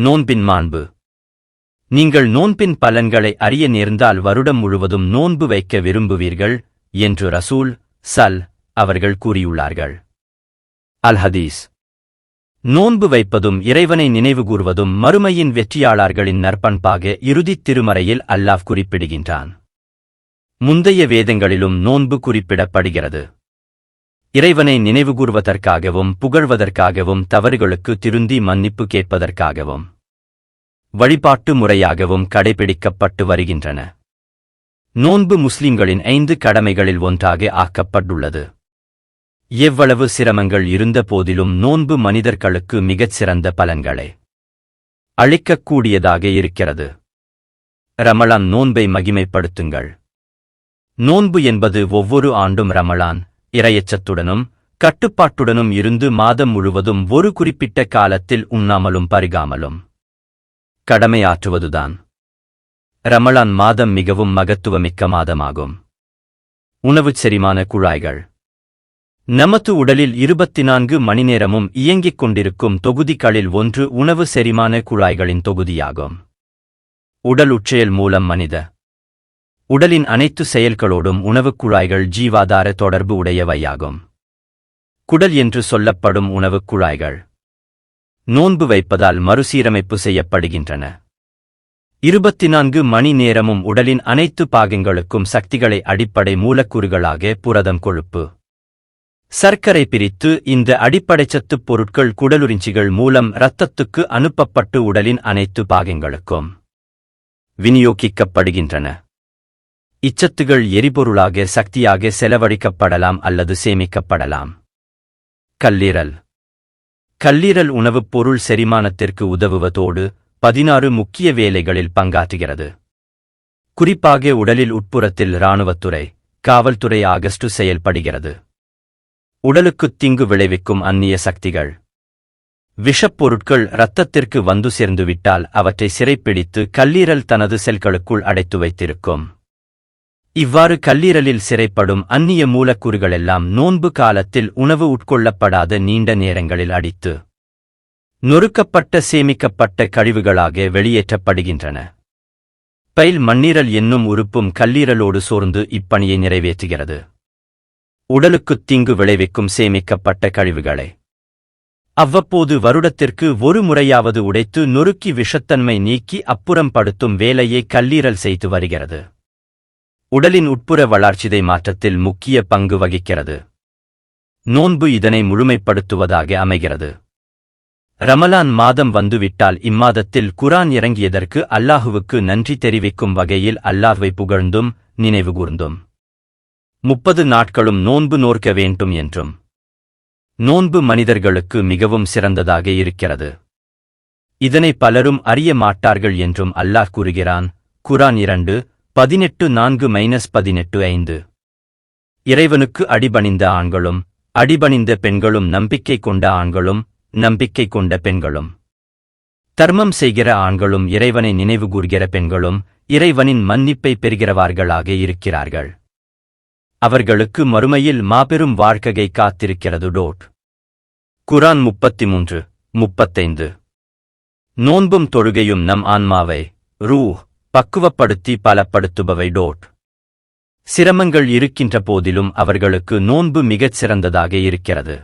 நோன்பின் மாண்பு. நீங்கள் நோன்பின் பலன்களை அறிய நேர்ந்தால் வருடம் முழுவதும் நோன்பு வைக்க விரும்புவீர்கள் என்று ரசூல் சல் அவர்கள் கூறியுள்ளார்கள். அல் ஹதீஸ் நோன்பு வைப்பதும் இறைவனை நினைவுகூர்வதும் மறுமையின் வெற்றியாளர்களின் நற்பண்பாக இறுதித் திருமறையில் அல்லாஹ் குறிப்பிடுகின்றான். முந்தைய வேதங்களிலும் நோன்பு குறிப்பிடப்படுகிறது. இறைவனை நினைவுகூர்வதற்காகவும் புகழ்வதற்காகவும் தவறுகளுக்கு திருந்தி மன்னிப்பு கேட்பதற்காகவும் வழிபாட்டு முறையாகவும் கடைபிடிக்கப்பட்டு வருகின்றன. நோன்பு முஸ்லிம்களின் ஐந்து கடமைகளில் ஒன்றாக ஆக்கப்பட்டுள்ளது. எவ்வளவு சிரமங்கள் இருந்த போதிலும் நோன்பு மனிதர்களுக்கு மிகச் சிறந்த பலன்களை அளிக்கக்கூடியதாக இருக்கிறது. ரமலான் நோன்பை மகிமைப்படுத்துங்கள். நோன்பு என்பது ஒவ்வொரு ஆண்டும் ரமலான் இரையச்சத்துடனும் கட்டுப்பாட்டுடனும் இருந்து மாதம் முழுவதும் ஒரு குறிப்பிட்ட காலத்தில் உண்ணாமலும் பருகாமலும் கடமையாற்றுவதுதான். ரமலான் மாதம் மிகவும் மகத்துவமிக்க மாதமாகும். உணவுச் செரிமான குழாய்கள். நமது உடலில் இருபத்தி நான்கு மணி நேரமும் இயங்கிக் கொண்டிருக்கும் தொகுதிகளில் ஒன்று உணவு செரிமான குழாய்களின் தொகுதியாகும். உடல் உச்செயல் மூலம் மனித உடலின் அனைத்து செயல்களோடும் உணவுக் குழாய்கள் ஜீவாதார தொடர்பு உடையவையாகும். குடல் என்று சொல்லப்படும் உணவுக் குழாய்கள் நோன்பு வைப்பதால் மறுசீரமைப்பு செய்யப்படுகின்றன. இருபத்தி நான்கு மணி நேரமும் உடலின் அனைத்து பாகங்களுக்கும் சக்திகளை அடிப்படை மூலக்கூறுகளாக புரதம் கொழுப்பு. சர்க்கரை பிரித்து இந்த அடிப்படைச்சத்துப் பொருட்கள் குடலுறிஞ்சிகள் மூலம் இரத்தத்துக்கு அனுப்பப்பட்டு உடலின் அனைத்து பாகங்களுக்கும் விநியோகிக்கப்படுகின்றன. இச்சத்துகள் எரிபொருளாக சக்தியாக செலவழிக்கப்படலாம் அல்லது சேமிக்கப்படலாம். கல்லீரல். கல்லீரல் உணவுப் பொருள் செரிமானத்திற்கு உதவுவதோடு பதினாறு முக்கிய வேலைகளில் பங்காற்றுகிறது. குறிப்பாக உடலில் உட்புறத்தில் இராணுவத்துறை காவல்துறை ஆகஸ்டு செயல்படுகிறது. உடலுக்குத் தீங்கு விளைவிக்கும் அந்நிய சக்திகள். விஷப்பொருட்கள் இரத்தத்திற்கு வந்து சேர்ந்துவிட்டால் அவற்றை சிறைப்பிடித்து கல்லீரல் தனது செல்களுக்குள் அடைத்து வைத்திருக்கும். இவ்வாறு கல்லீரலில் சிறைப்படும் அந்நிய மூலக்கூறுகளெல்லாம் நோன்பு காலத்தில் உணவு உட்கொள்ளப்படாத நீண்ட நேரங்களில் அடித்து நொறுக்கப்பட்ட சேமிக்கப்பட்ட கழிவுகளாக வெளியேற்றப்படுகின்றன. பைல் மண்ணீரல் என்னும் உறுப்பும் கல்லீரலோடு சோர்ந்து இப்பணியை நிறைவேற்றுகிறது. உடலுக்குத் தீங்கு விளைவிக்கும் சேமிக்கப்பட்ட கழிவுகளை அவ்வப்போது வருடத்திற்கு ஒரு முறையாவது உடைத்து நொறுக்கி விஷத்தன்மை நீக்கி அப்புறம் படுத்தும் வேலையை கல்லீரல் செய்து வருகிறது. உடலின் உட்புற வளர்ச்சிதை மாற்றத்தில் முக்கிய பங்கு வகிக்கிறது. நோன்பு இதனை முழுமைப்படுத்துவதாக அமைகிறது. ரமலான் மாதம் வந்துவிட்டால் இம்மாதத்தில் குரான் இறங்கியதற்கு அல்லாஹுவுக்கு நன்றி தெரிவிக்கும் வகையில் அல்லாஹ்வை புகழ்ந்தும் நினைவுகூர்ந்தும் முப்பது நாட்களும் நோன்பு நோர்க்க வேண்டும் என்றும். நோன்பு மனிதர்களுக்கு மிகவும் சிறந்ததாக இருக்கிறது. இதனை பலரும் அறிய மாட்டார்கள் என்றும் அல்லாஹ் கூறுகிறான் குரான் இரண்டு பதினெட்டு நான்கு மைனஸ் பதினெட்டு ஐந்து. இறைவனுக்கு அடிபணிந்த ஆண்களும் அடிபணிந்த பெண்களும் நம்பிக்கை கொண்ட ஆண்களும் நம்பிக்கை கொண்ட பெண்களும். தர்மம் செய்கிற ஆண்களும் இறைவனை நினைவுகூர்கிற பெண்களும் இறைவனின் மன்னிப்பை பெறுகிறவார்களாக இருக்கிறார்கள். அவர்களுக்கு மறுமையில் மாபெரும் வாழ்க்கையை காத்திருக்கிறது. டோட். குரான் முப்பத்தி மூன்று முப்பத்தைந்து. நோன்பும் தொழுகையும் நம் ஆன்மாவை. ரூ பக்குவப்படுத்தி பலப்படுத்துபவை. டோட். சிரமங்கள் இருக்கின்ற போதிலும் அவர்களுக்கு நோன்பு மிகச் சிறந்ததாக இருக்கிறது.